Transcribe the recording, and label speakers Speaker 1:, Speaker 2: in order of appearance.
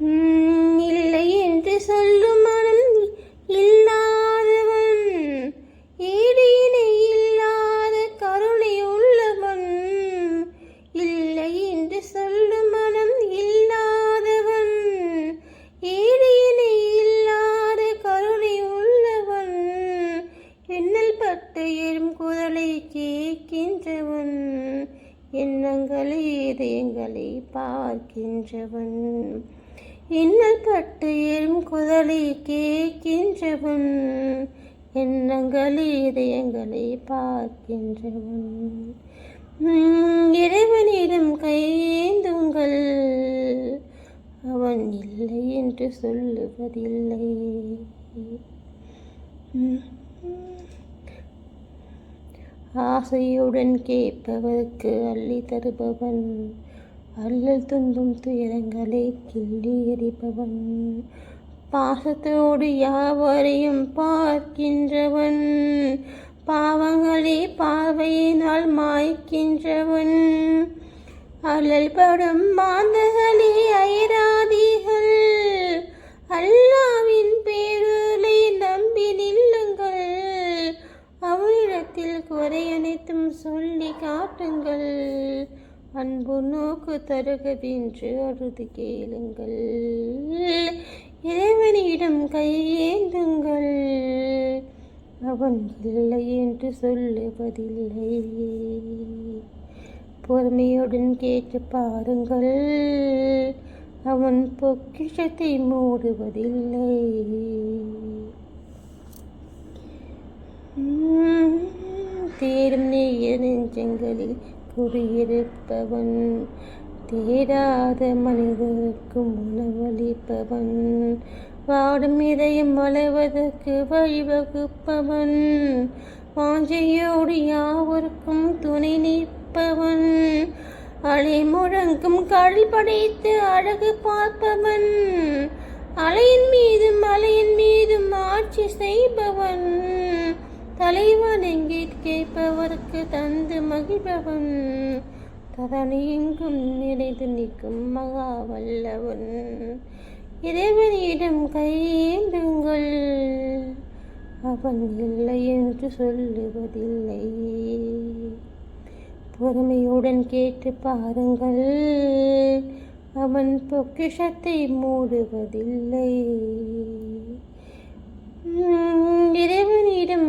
Speaker 1: இல்லை என்று சொல்லும் மனம் இல்லாதவன் ஏடியினை இல்லாத கருணை உள்ளவன் இல்லை என்று சொல்லும் மனம் இல்லாதவன் ஏடியினை இல்லாத கருணை உள்ளவன் எண்ணல் பட்டு எறும் குரலை கேட்கின்றவன் எண்ணங்களை இதயங்களை பார்க்கின்றவன். இன்னல் பட்டு எறும் குரலை கேட்கின்றவன் எண்ணங்கள் இதயங்களை பார்க்கின்றவன். இறைவனிடம் கையேந்துங்கள் அவன் இல்லை என்று சொல்லுவதில்லை. ஆசையுடன் கேட்பவருக்கு அள்ளி தருபவன் அல்லல் துன்பம் துயரங்களை கிள்ளி எறிபவன் பாசத்தோடு யாவரையும் பார்க்கின்றவன். பாவங்களே பார்வையினால் மாய்க்கின்றவன். அல்லல் படும் மாந்தகளே ஐராதிகள். அல்லாவின் பேருளை நம்பி நில்லுங்கள். அவரிடத்தில் குறை அனைத்தும் சொல்லி காட்டுங்கள். அன்பு நோக்கு தருகவென்று அழுது கேளுங்கள். இறைவனிடம் கையேந்துங்கள் அவன் இல்லை என்று சொல்லுவதில்லை. பொறுமையுடன் கேட்டு பாருங்கள். அவன் பொக்கிஷத்தை மூடுவதில்லை. உம், தேடும் நெய்ய நெஞ்சங்களில் குடியிருப்பவன் தேடாத மனிதருக்கு உணவளிப்பவன் வாடும் இதயம் வளைவதற்கு வழிவகுப்பவன் வாஞ்சையோடு யாவருக்கும் துணை நிற்பவன் அலை முழங்கும் கடல் படைத்து அழகு பார்ப்பவன் அலையின் மீதும் அலையின் மீதும் ஆட்சி செய்பவன். தலைவன் எங்கே கேட்பவருக்கு தந்து மகிழ்பவன்? தரணி எங்கும் நிறைந்து நிற்கும் மகா வல்லவன் இறைவனிடம் கையேந்துங்கள் அவன் இல்லை என்று சொல்லுவதில்லை. பொறுமையுடன் கேட்டு பாருங்கள். அவன் பொக்கிஷத்தை மூடுவதில்லை உம், இறைவனிடம்